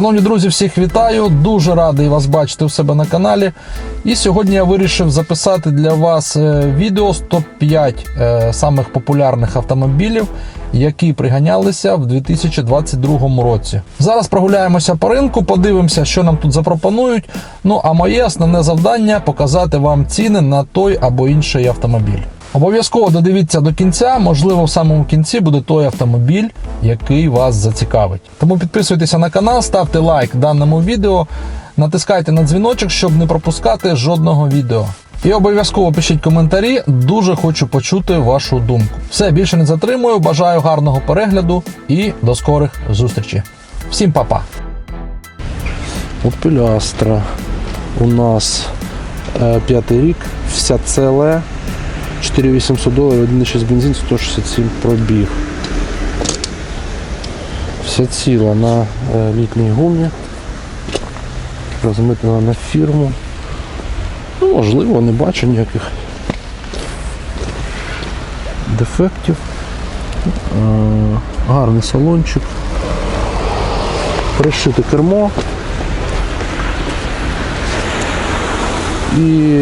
Шановні друзі, всіх вітаю! Дуже радий вас бачити у себе на каналі. І сьогодні я вирішив записати для вас е, відео з топ-5 е, самих популярних автомобілів, які приганялися в 2022 році. Зараз прогуляємося по ринку, подивимося, що нам тут запропонують. Ну а моє основне завдання показати вам ціни на той або інший автомобіль. Обов'язково додивіться до кінця, можливо, в самому кінці буде той автомобіль, який вас зацікавить. Тому підписуйтеся на канал, ставте лайк даному відео, натискайте на дзвіночок, щоб не пропускати жодного відео. І обов'язково пишіть коментарі, дуже хочу почути вашу думку. Все більше не затримую, бажаю гарного перегляду і до скорих зустрічей. Всім па-па! Astra у нас е, п'ятий рік, вся целе, 4800 доларів, 1,6 бензин, 167 пробіг. Вся ціла на е, літній гумі, розмитнена на фірму. Ну, можливо, не бачу ніяких дефектів. Е, гарний салончик. Пришите кермо. І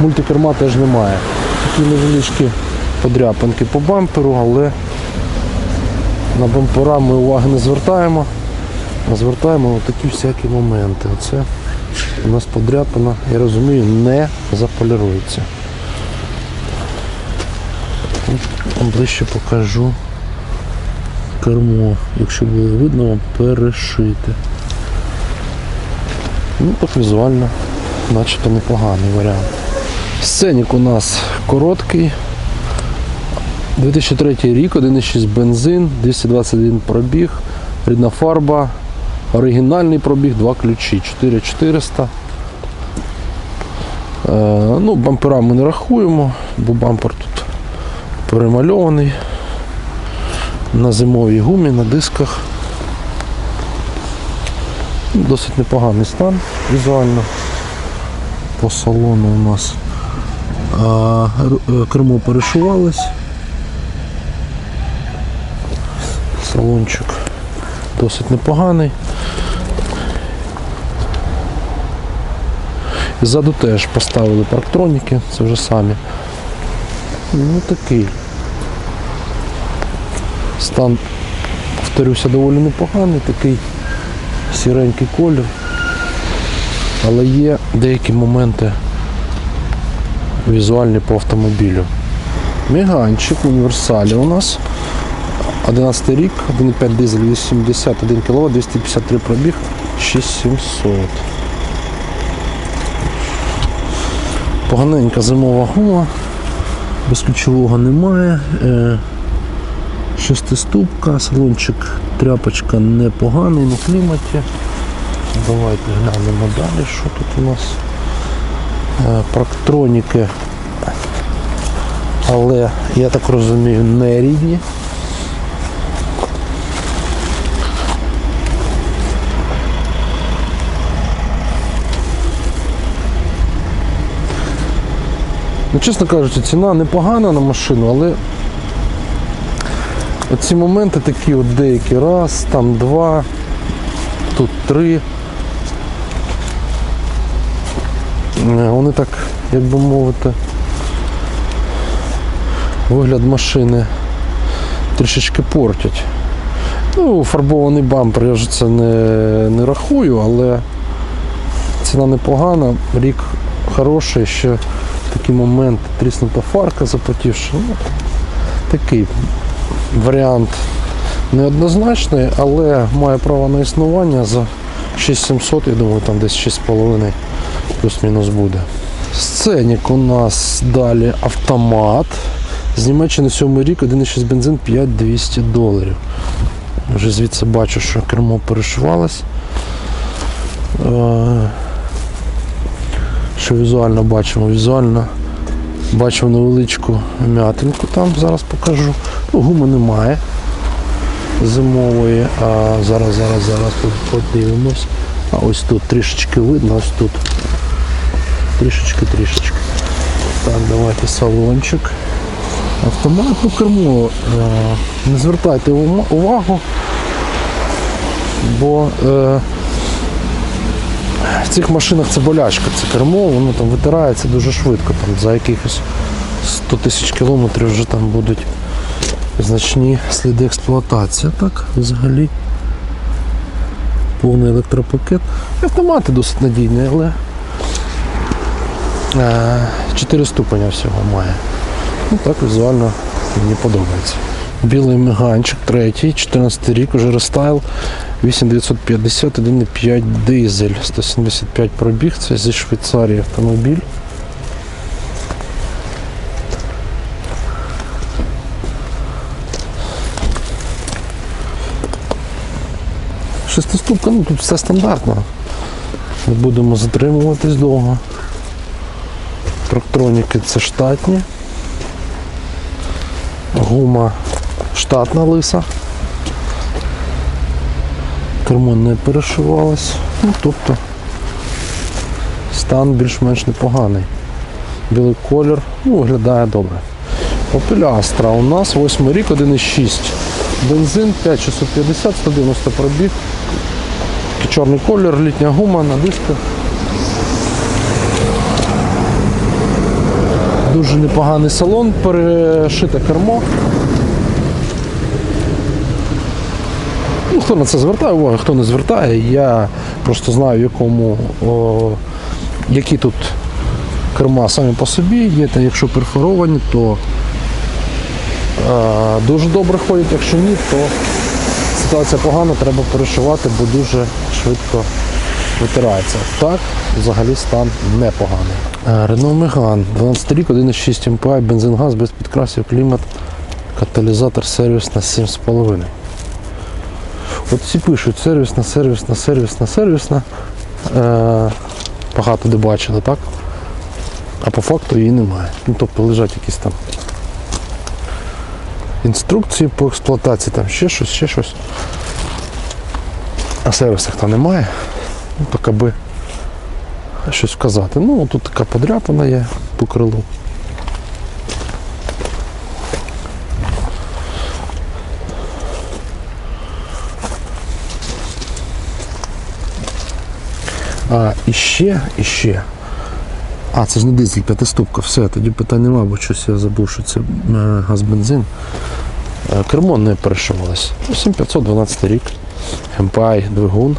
мультикерма теж немає. Такі невеличкі подряпинки по бамперу, але на бампера ми уваги не звертаємо, а звертаємо на такі всякі моменти. Оце у нас подряпина, я розумію, не заполірується. Ближче покажу кермо, якщо буде видно, вам перешити. Ну, так візуально начебто непоганий варіант. Сценік у нас короткий. 2003 рік, 1,6 бензин, 221 пробіг, рідна фарба, оригінальний пробіг, два ключі, 4400. Е, ну, бампера ми не рахуємо, бо бампер тут перемальований. На зимовій гумі, на дисках. Досить непоганий стан візуально по салону у нас а, е, кермо перешивалось. Салончик досить непоганий. Ззаду теж поставили парктроніки, це вже самі. Ну такий. Стан, повторюся, доволі непоганий, такий сіренький колір. Але є деякі моменти візуальні по автомобілю. Міганчик універсалі у нас. 11 рік, 1,5 дизель 81 кВт, 253 пробіг, 6700. Поганенька зимова гума, безключового немає. Е, Шестиступка, салончик, тряпочка непоганий на кліматі. Давайте глянемо далі, що тут у нас. Е, Парктроніки, але я так розумію, не рідні. Ну, чесно кажучи, ціна непогана на машину, але оці моменти такі от деякі раз, там два, тут три. Е, Вони так, як би мовити, вигляд машини трішечки портять. Ну, фарбований бампер, я вже це не, не рахую, але ціна непогана, рік хороший, ще такий момент, тріснута фарка запотівши. Ну, такий варіант неоднозначний, але має право на існування за 6700, я думаю, там десь 6,5 плюс-мінус буде. Сценік у нас далі автомат. З Німеччини 7 рік, 1,6 бензин 5200 доларів. Вже звідси бачу, що кермо перешивалось. Е, Що візуально бачимо? Візуально бачимо невеличку м'ятинку там, зараз покажу. Ну, гуми немає зимової, а зараз, зараз, зараз подивимось. А ось тут трішечки видно, ось тут. Трішечки, трішечки. Так, давайте салончик. Автомат, ну кермо. е, Не звертайте увагу. бо е, в цих машинах це болячка, це кермо, воно там витирається дуже швидко. Там, за якихось 100 тисяч кілометрів вже там будуть значні сліди експлуатації. Так, взагалі повний електропакет. Автомати досить надійні, але 4 ступеня всього має. Ну так візуально мені подобається. Білий меганчик, третій, 14 рік, уже рестайл, 8950, 1,5 дизель, 175 пробіг, це зі Швейцарії автомобіль. Шестиступка, ну тут все стандартно. Не будемо затримуватись довго. Трактроніки це штатні. Гума штатна лиса. Кермо не перешивалось. Ну, тобто стан більш-менш непоганий. Білий колір, ну, виглядає добре. Astra у нас 8 рік, 1,6. Бензин 5650, 190 пробіг. Чорний колір, літня гума на дисках. Дуже непоганий салон, перешите кермо. Ну, хто на це звертає увагу, хто не звертає, я просто знаю, якому, о, які тут керма самі по собі є, та якщо перфоровані, то е, дуже добре ходять, якщо ні, то ситуація погана, треба перешивати, бо дуже швидко витирається. Так, взагалі стан непоганий. Е, Renault Megane, 12 рік, 1,6 MPI, бензин-газ без підкрасів, клімат, каталізатор, сервіс на 7,5. От всі пишуть сервісна, сервісна, сервісна, сервісна. Е, багато де бачили, так? А по факту її немає. Ну, тобто лежать якісь там інструкції по експлуатації, там ще щось, ще щось. А сервісних там немає. Ну, так аби щось вказати. Ну, тут така подряпана є по крилу. А, і ще, і ще. А, це ж не дизель, п'ятиступка, все, тоді питань нема, бо щось я забув, що це е, газ-бензин. Е, Кермо не перешивалось. 7512 рік. MPI двигун,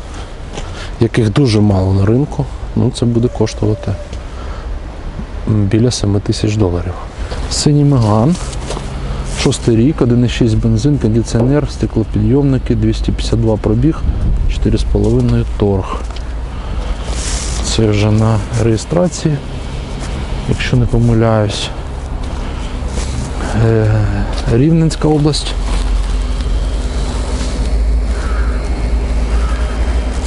яких дуже мало на ринку. Ну, це буде коштувати біля 7 тисяч доларів. Синій Меган. Шостий рік, 1,6 бензин, кондиціонер, стеклопідйомники, 252 пробіг, 4,5 торг. Це вже на реєстрації, якщо не помиляюсь. Е, Рівненська область.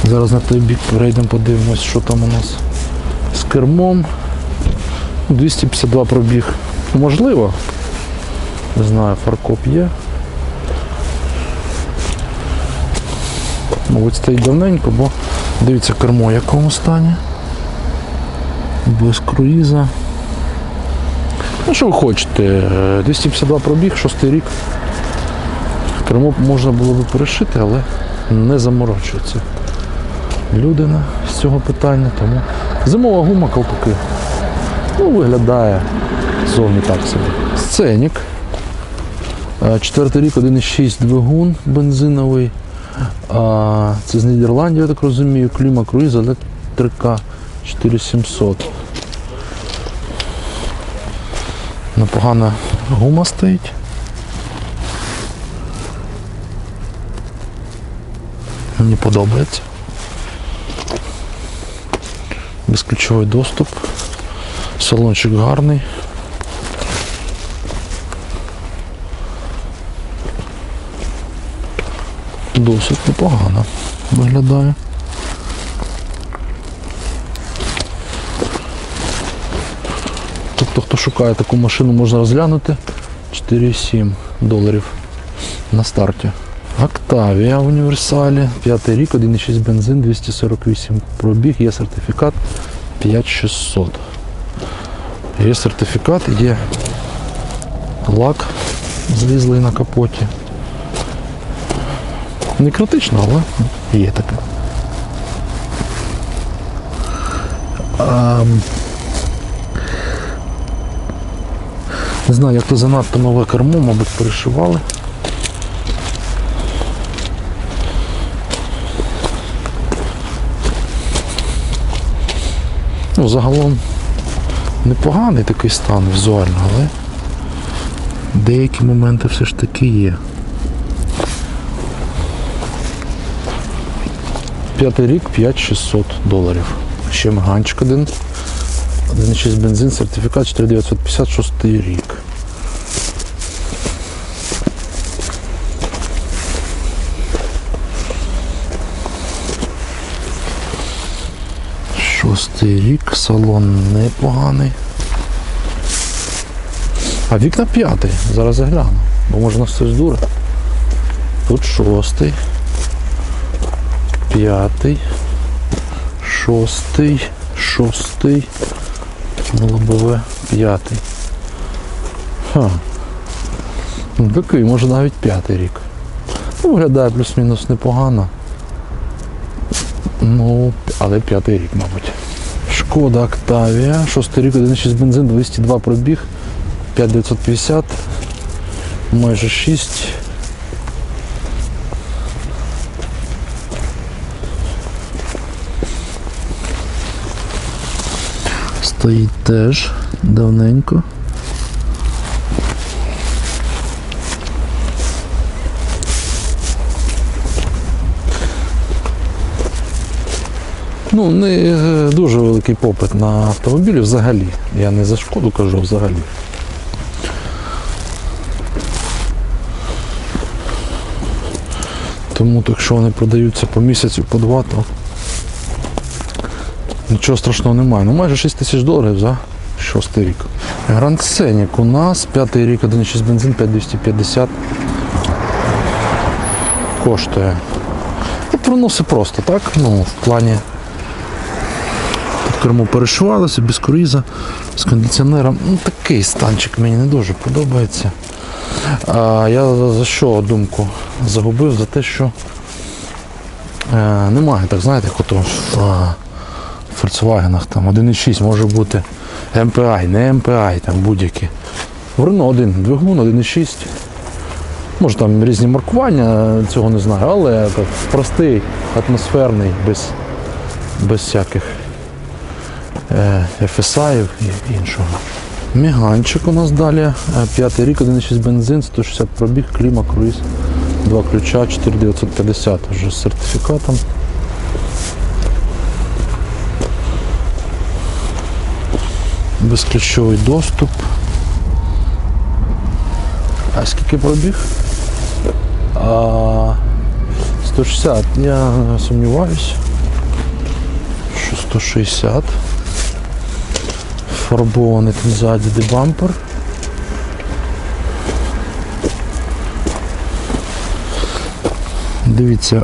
Зараз на той бік перейдемо, подивимось, що там у нас з кермом. 252 пробіг. Можливо. Не знаю, фаркоп є. Мабуть, стоїть давненько, бо дивіться кермо в якому стані. Без круїза. Ну, що ви хочете? Е, 252 пробіг, шостий рік. Кермо можна було би перешити, але не заморочується людина з цього питання. Тому зимова гума колпаки. Ну, виглядає зовні так собі. Сценік. Е, Четвертий рік, 1,6 двигун бензиновий. Це з Нідерландів, я так розумію. Кліма круїз, електрика 4700. Непогана гума стоїть. Мені подобається. Безключовий доступ. Салончик гарний. Досить непогано виглядає. Тобто, хто шукає таку машину, можна розглянути 4,7 доларів на старті. Octavia в універсалі, 5 рік, 1,6 бензин, 248 пробіг, є сертифікат 5600. Є сертифікат, є лак злізлий на капоті. Не критично, але є таке. Ам, Не знаю, як то занадто нове кермо, мабуть, перешивали. Ну, загалом непоганий такий стан візуально, але деякі моменти все ж таки є. П'ятий рік 5600 доларів. Ще меганчик один. 1,6 бензин, сертифікат 4956 рік. Шостий рік, салон непоганий. А вікна п'ятий. Зараз загляну. Бо може нас хтось дуре. Тут шостий. П'ятий. Шостий. Шостий. Лобове п'ятий. Ха. Ну, Такий, може навіть п'ятий рік. Ну, виглядає плюс-мінус непогано. Ну, але п'ятий рік, мабуть. Шкода Октавія, 6 рік, 1,6 бензин, 202 пробіг, 5950, майже 6. Стоїть теж давненько. Ну, не е, дуже великий попит на автомобілі взагалі. Я не за шкоду кажу взагалі. Тому якщо вони продаються по місяцю, по два, то нічого страшного немає. Ну майже 6 тисяч доларів за шостий рік. Гранд Сенік у нас, п'ятий рік, 1,6 бензин, 5250 коштує. От воно все просто, так? Ну, в плані кермо перешивалося, без круїза, з кондиціонером. Ну, такий станчик мені не дуже подобається. А, я за- що думку загубив? За те, що е, немає, так знаєте, як в Volkswagen там 1.6 може бути MPI, не MPI, там будь-які. В Renault один двигун, 1.6. Може там різні маркування, цього не знаю, але так, простий, атмосферний, без, без всяких FSI і іншого. Міганчик у нас далі. е, П'ятий рік, 1,6 бензин, 160 пробіг, кліма, круїз, два ключа, 4950 вже з сертифікатом. Безключовий доступ. А скільки пробіг? А, 160. Я сумніваюсь, що 160. Фарбований тут ззаді дебампер. Дивіться,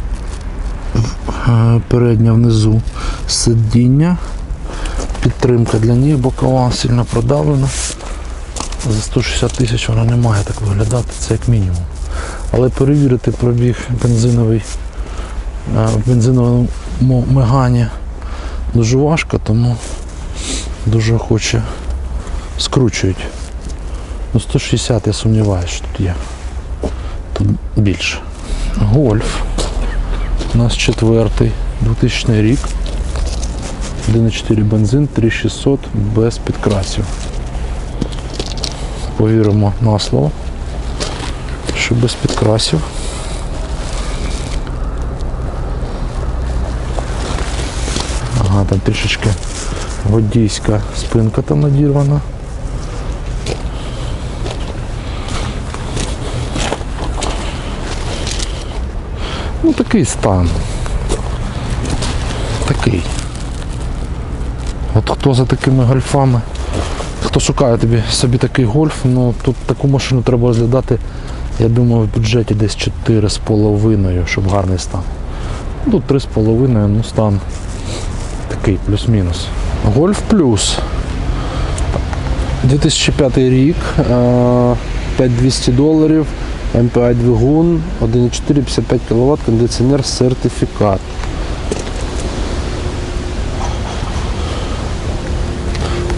е, передня внизу сидіння, підтримка для них бокова сильно продавлена. За 160 тисяч вона не має так виглядати, це як мінімум. Але перевірити пробіг бензиновий е, в бензиновому мегані дуже важко, тому дуже охоче скручують. Ну 160 я сумніваюся, що тут є. Тут більше. Гольф. У нас четвертий, 2000 рік. 1,4 бензин, 3600 без підкрасів. Повіримо на слово, що без підкрасів. Ага, там трішечки водійська спинка там надірвана. Ну такий стан. Такий. От хто за такими гольфами, хто шукає тобі собі такий гольф, ну тут таку машину треба розглядати, я думаю, в бюджеті десь 4,5, щоб гарний стан. Тут 3,5, ну стан такий плюс-мінус. Гольф плюс. 2005 рік, е, 5200 доларів, MPI двигун, 1,4, 55 кВт, кондиціонер, сертифікат.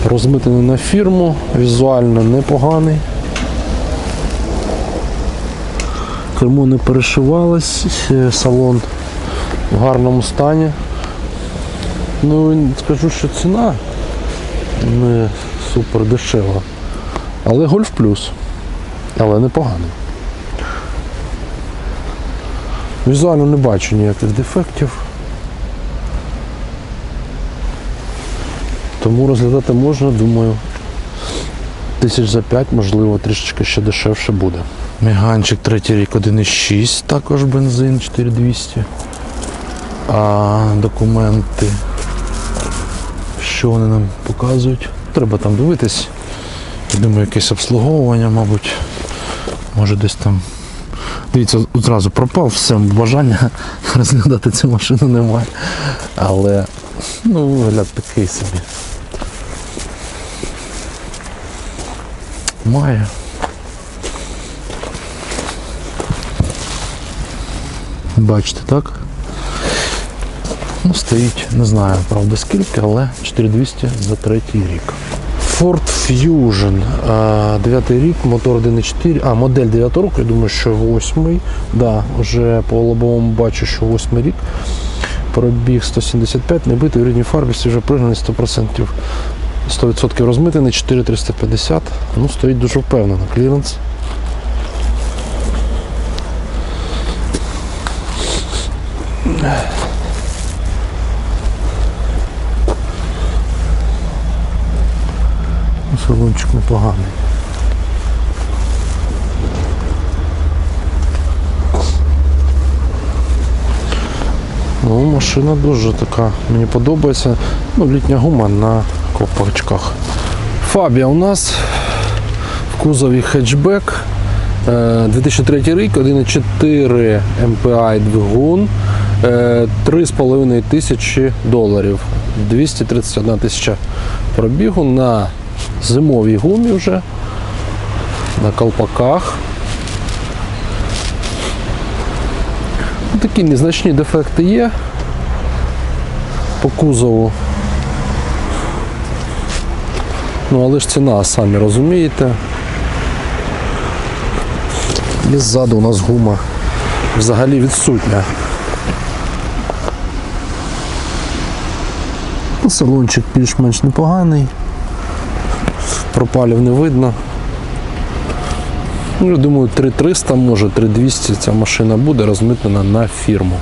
Розмитений на фірму, візуально непоганий. Кермо не перешивалось, е, салон в гарному стані. Ну, скажу, що ціна не супер дешева. Але гольф плюс. Але непоганий. Візуально не бачу ніяких дефектів. Тому розглядати можна, думаю, тисяч за 5, можливо, трішечки ще дешевше буде. Меганчик третій рік 1,6, також бензин 4200. А документи. Що вони нам показують? Треба там дивитись. Я думаю, якесь обслуговування, мабуть. Може десь там. Дивіться, одразу пропав все бажання розглядати цю машину немає. Але ну, вигляд такий собі. Має. Бачите, так? Ну, стоїть, не знаю, правда, скільки, але 4200 за третій рік. Ford Fusion, 9 рік, мотор 1.4, а модель 9 року, я думаю, що 8. Да, вже по лобовому бачу, що 8 рік. Пробіг 175, не битий в рідній фарбі, свіже пригнаний 100%. 100% розмитений, 4350. Ну, стоїть дуже впевнено. Кліренс. Ну, Салончик непоганий. Ну, машина дуже така, мені подобається. Ну, літня гума на ковпачках. Фабія у нас в кузові хетчбек. Е, 2003 рік, 1,4 MPI двигун, е, 3,5 тисячі доларів. 231 тисяча пробігу на зимовій гумі вже, на колпаках. Ну, Такі незначні дефекти є по кузову. Ну, але ж ціна, самі розумієте. І ззаду у нас гума взагалі відсутня. Ну, Салончик більш-менш непоганий. Пропалів не видно. Ну, я думаю, 3300, може 3200 ця машина буде розмитнена на фірму.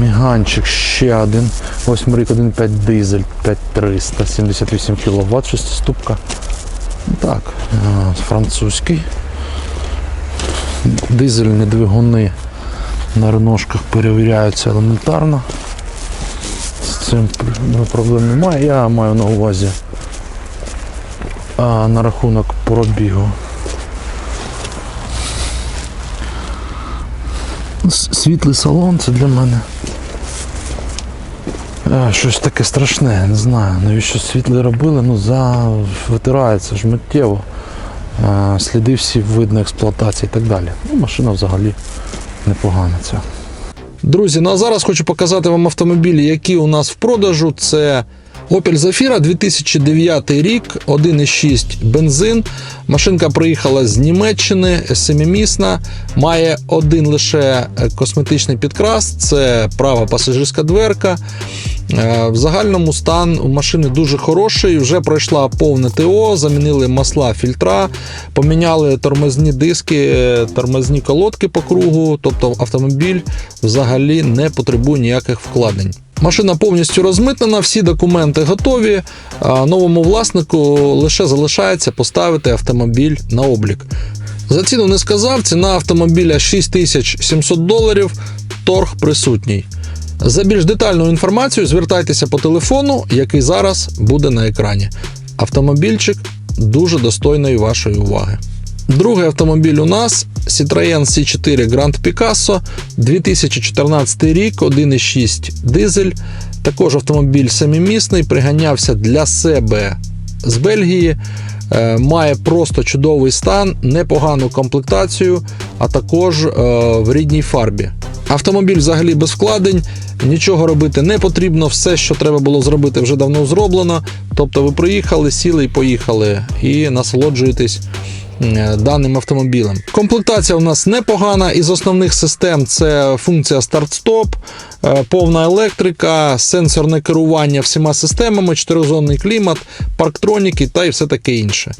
Міганчик ще один. 8 рік 1,5 дизель 5300, 78 кВт, шестиступка. Так, французький. Дизельні двигуни на реношках перевіряються елементарно. З цим ну, проблем немає. Я маю на увазі а, на рахунок пробігу. Світлий салон це для мене. А, щось таке страшне, не знаю. Навіщо світле робили, ну за витирається ж миттєво. А, сліди всі видно експлуатації і так далі. Ну, машина взагалі непогана ця. Друзі, ну а зараз хочу показати вам автомобілі, які у нас в продажу. Це Opel Zafira 2009 рік, 1,6 бензин. Машинка приїхала з Німеччини, семимісна, має один лише е, косметичний підкрас, це права пасажирська дверка. Е, В загальному стан у машини дуже хороший. Вже пройшла повне ТО, замінили масла, фільтра, поміняли тормозні диски, е, тормозні колодки по кругу. Тобто автомобіль взагалі не потребує ніяких вкладень. Машина повністю розмитнена, всі документи готові. Новому власнику лише залишається поставити автомобіль на облік. За ціну не сказав, ціна автомобіля 6700 доларів, торг присутній. За більш детальною інформацією звертайтеся по телефону, який зараз буде на екрані. Автомобільчик дуже достойної вашої уваги. Другий автомобіль у нас Citroën C4 Grand Picasso 2014 рік, 1,6 дизель. Також автомобіль семимісний, приганявся для себе з Бельгії. е, має просто чудовий стан, непогану комплектацію, а також е, в рідній фарбі. Автомобіль взагалі без вкладень, нічого робити не потрібно. Все, що треба було зробити, вже давно зроблено. Тобто ви приїхали, сіли і поїхали, і насолоджуєтесь даним автомобілем. Комплектація у нас непогана. Із основних систем це функція старт-стоп, е, повна електрика, сенсорне керування всіма системами, чотиризонний клімат, парктроніки та і все таке інше.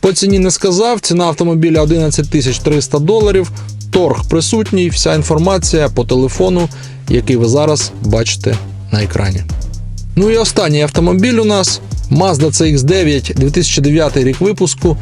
По ціні не сказав, ціна автомобіля 11 300 доларів. Торг присутній, вся інформація по телефону, який ви зараз бачите на екрані. Ну і останній автомобіль у нас Mazda CX9 2009 рік випуску.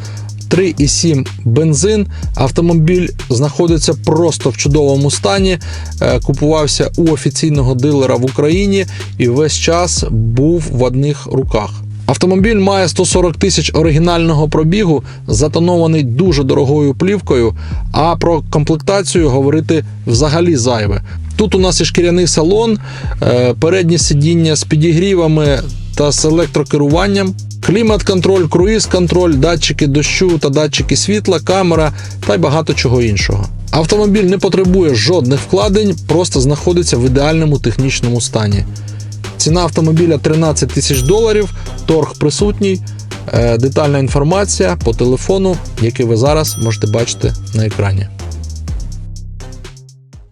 3,7 бензин. Автомобіль знаходиться просто в чудовому стані. Е, Купувався у офіційного дилера в Україні і весь час був в одних руках. Автомобіль має 140 тисяч оригінального пробігу, затонований дуже дорогою плівкою. А про комплектацію говорити взагалі зайве. Тут у нас і шкіряний салон, е, переднє сидіння з підігрівами та з електрокеруванням, клімат-контроль, круїз-контроль, датчики дощу та датчики світла, камера та й багато чого іншого. Автомобіль не потребує жодних вкладень, просто знаходиться в ідеальному технічному стані. Ціна автомобіля 13 тисяч доларів, торг присутній, е, детальна інформація по телефону, який ви зараз можете бачити на екрані.